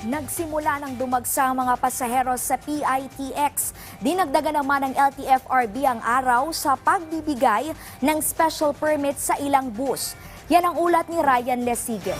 Nagsimula ng dumagsa ang mga pasahero sa PITX. Dinagdagan naman ng LTFRB ang araw sa pagbibigay ng special permit sa ilang bus. Yan ang ulat ni Ryan Lesiges.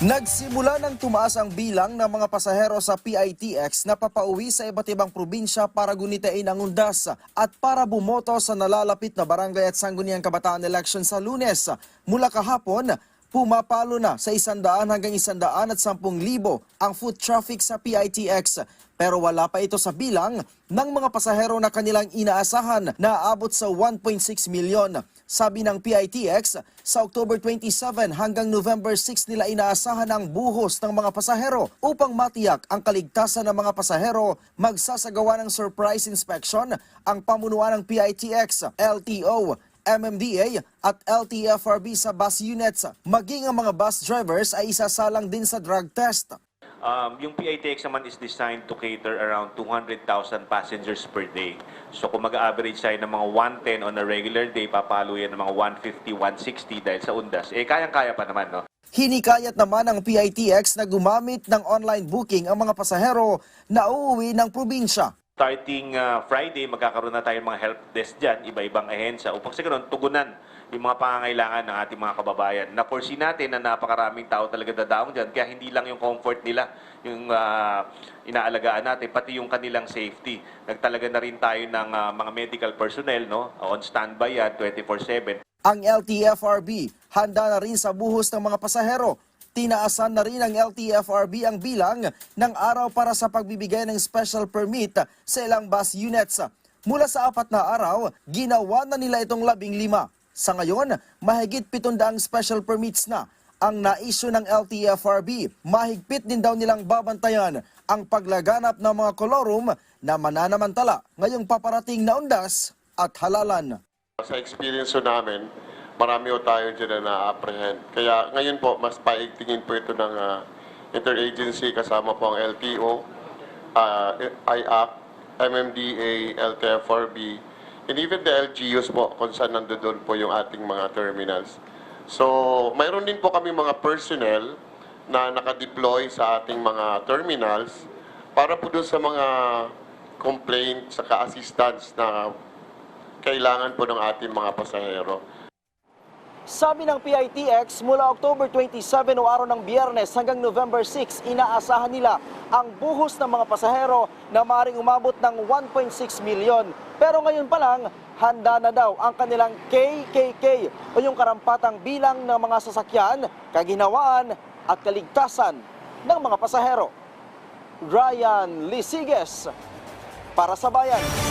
Nagsimula ng tumaas ang bilang ng mga pasahero sa PITX na papauwi sa iba't ibang probinsya para gunitain ang undas at para bumoto sa nalalapit na barangay at sangguniang kabataan election sa lunes. Mula kahapon, pumapalo na sa isandaan hanggang isandaan at sampung libo ang foot traffic sa PITX. Pero wala pa ito sa bilang ng mga pasahero na kanilang inaasahan na aabot sa 1.6 milyon. Sabi ng PITX, sa October 27 hanggang November 6 nila inaasahan ang buhos ng mga pasahero upang matiyak ang kaligtasan ng mga pasahero. Magsasagawa ng surprise inspection ang pamunuan ng PITX, LTO, MMDA at LTFRB sa bus units. Maging ang mga bus drivers ay isasalang din sa drug test. Um, yung PITX naman is designed to cater around 200,000 passengers per day. So kung mag-average tayo ng mga 110 on a regular day, papalo yan ng mga 150, 160 dahil sa undas. Eh, kayang-kaya pa naman, no? Hinikayat naman ng PITX na gumamit ng online booking ang mga pasahero na uuwi ng probinsya. Starting uh, Friday, magkakaroon na tayo ng mga help desk dyan, iba-ibang ahensya, upang sa ganun, tugunan yung mga pangangailangan ng ating mga kababayan. Na-foresee natin na napakaraming tao talaga dadaong dyan, kaya hindi lang yung comfort nila yung uh, inaalagaan natin, pati yung kanilang safety. Nagtalaga na rin tayo ng uh, mga medical personnel, no? on standby yan, 24-7. Ang LTFRB handa na rin sa buhos ng mga pasahero. Tinaasan na rin ng LTFRB ang bilang ng araw para sa pagbibigay ng special permit sa ilang bus units. Mula sa apat na araw, ginawa na nila itong labing lima. Sa ngayon, mahigit 700 special permits na ang naisyo ng LTFRB. Mahigpit din daw nilang babantayan ang paglaganap ng mga kolorum na mananamantala ngayong paparating na undas at halalan. Sa experience namin, marami ho tayo dyan na na-apprehend. Kaya ngayon po, mas paigtingin po ito ng ah, interagency kasama po ang LTO, uh, IAC, MMDA, LTFRB, and even the LGUs po kung saan nandoon po yung ating mga terminals. So, mayroon din po kami mga personnel na nakadeploy sa ating mga terminals para po doon sa mga complaint, saka assistance na kailangan po ng ating mga pasahero. Sabi ng PITX, mula October 27 o araw ng biyernes hanggang November 6, inaasahan nila ang buhos ng mga pasahero na maring umabot ng 1.6 milyon. Pero ngayon pa lang, handa na daw ang kanilang KKK o yung karampatang bilang ng mga sasakyan, kaginawaan at kaligtasan ng mga pasahero. Ryan Lisiges para sa Bayan.